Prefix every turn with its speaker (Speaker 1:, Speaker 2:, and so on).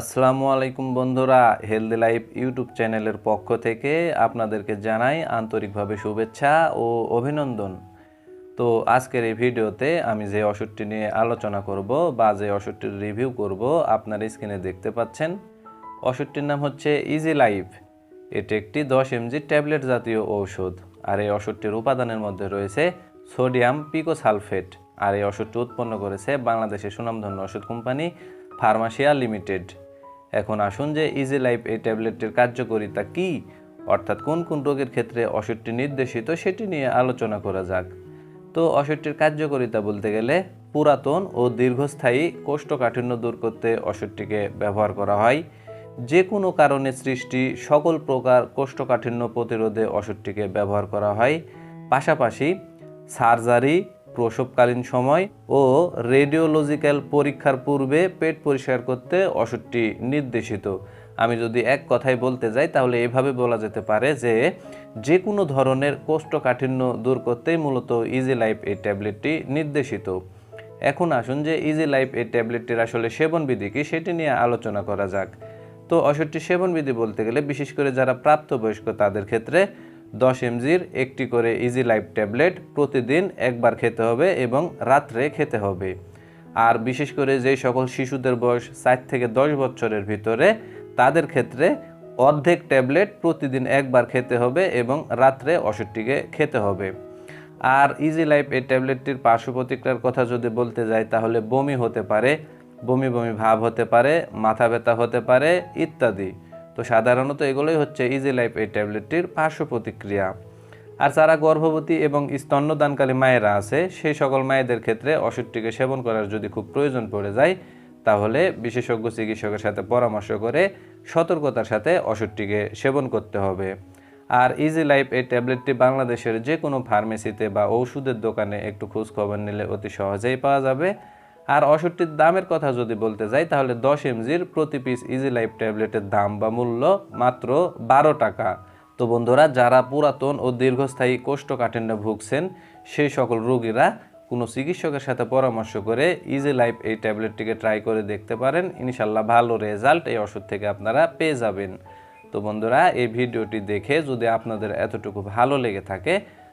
Speaker 1: আসসালামু আলাইকুম বন্ধুরা হেলদি লাইফ ইউটিউব চ্যানেলের পক্ষ থেকে আপনাদেরকে জানাই আন্তরিকভাবে শুভেচ্ছা ও অভিনন্দন। তো আজকের এই ভিডিওতে আমি যে ওষুধটি নিয়ে আলোচনা করব বা যে ওষুধটির রিভিউ করব, আপনার স্ক্রিনে দেখতে পাচ্ছেন। ওষুধটির নাম হচ্ছে ইজি লাইফ এটি একটি দশ এমজি ট্যাবলেট জাতীয় ঔষধ। আর এই ওষুধটির উপাদানের মধ্যে রয়েছে সোডিয়াম পিকোসালফেট। আর এই ওষুধটি উৎপন্ন করেছে বাংলাদেশের সুনামধন্য ওষুধ কোম্পানি ফার্মাসিয়া লিমিটেড। এখন আসুন যে ইজি লাইফ এই ট্যাবলেটটির কার্যকারিতা কী? অর্থাৎ কোন কোন রোগের ক্ষেত্রে ওষুধটি নির্দেশিত সেটি নিয়ে আলোচনা করা যাক। তো ওষুধটির কার্যকারিতা বলতে গেলে পুরাতন ও দীর্ঘস্থায়ী কোষ্ঠকাঠিন্য দূর করতে ওষুধটিকে ব্যবহার করা হয়। যে কোনো কারণে সৃষ্টি সকল প্রকার কোষ্ঠকাঠিন্য প্রতিরোধে ওষুধটিকে ব্যবহার করা হয়। পাশাপাশি সার্জারি প্রসবকালীন সময় ও রেডিওলজিক্যাল পরীক্ষার পূর্বে পেট পরিষ্কার করতে ওষুধটি নির্দেশিত। আমি যদি এক কথায় বলতে যাই, তাহলে এভাবে বলা যেতে পারে যে যে কোনো ধরনের কোষ্ঠকাঠিন্য দূর করতেই মূলত ইজি লাইফ এই ট্যাবলেটটি নির্দেশিত। এখন আসুন যে ইজি লাইফ এই ট্যাবলেটটির আসলে সেবনবিধি কি, সেটি নিয়ে আলোচনা করা যাক। তো ওষুধটি সেবনবিধি বলতে গেলে, বিশেষ করে যারা প্রাপ্তবয়স্ক, তাদের ক্ষেত্রে দশ এমজির একটি করে ইজি লাইফ ট্যাবলেট প্রতিদিন একবার খেতে হবে এবং রাত্রে খেতে হবে। আর বিশেষ করে যেই সকল শিশুদের বয়স চার থেকে দশ বছরের ভিতরে, তাদের ক্ষেত্রে অর্ধেক ট্যাবলেট প্রতিদিন একবার খেতে হবে এবং রাত্রে ওষুধটিকে খেতে হবে। আর ইজি লাইফ এই ট্যাবলেটটির পার্শ্ব কথা যদি বলতে যাই, তাহলে বমি হতে পারে, বমি বমি ভাব হতে পারে, মাথা ব্যথা হতে পারে ইত্যাদি। তো সাধারণত এগুলোই হচ্ছে ইজি লাইফ এই ট্যাবলেটটির পার্শ্ব প্রতিক্রিয়া। আর যারা গর্ভবতী এবং স্তন্যদানকারী মায়েরা আছে সেই সকল মায়েদের ক্ষেত্রে ওষুধটিকে সেবন করার যদি খুব প্রয়োজন পড়ে যায়, তাহলে বিশেষজ্ঞ চিকিৎসকের সাথে পরামর্শ করে সতর্কতার সাথে ওষুধটিকে সেবন করতে হবে। আর ইজি লাইফ এই ট্যাবলেটটি বাংলাদেশের যে কোনো ফার্মেসিতে বা ঔষধের দোকানে একটু খোঁজ খবর নিলে অতি সহজেই পাওয়া যাবে। আর ওষুধটির দামের কথা যদি বলতে যাই, তাহলে দশ এমজির প্রতি পিস ইজি লাইফ ট্যাবলেটের দাম বা মূল্য মাত্র বারো টাকা। তো বন্ধুরা, যারা পুরাতন ও দীর্ঘস্থায়ী কোষ্ঠকাঠিন্যে ভুগছেন, সেই সকল রোগীরা কোনো চিকিৎসকের সাথে পরামর্শ করে ইজি লাইফ এই ট্যাবলেটটিকে ট্রাই করে দেখতে পারেন। ইনশাল্লাহ ভালো রেজাল্ট এই ওষুধ থেকে আপনারা পেয়ে যাবেন। তো বন্ধুরা, এই ভিডিওটি দেখে যদি আপনাদের এতটুকু ভালো লেগে থাকে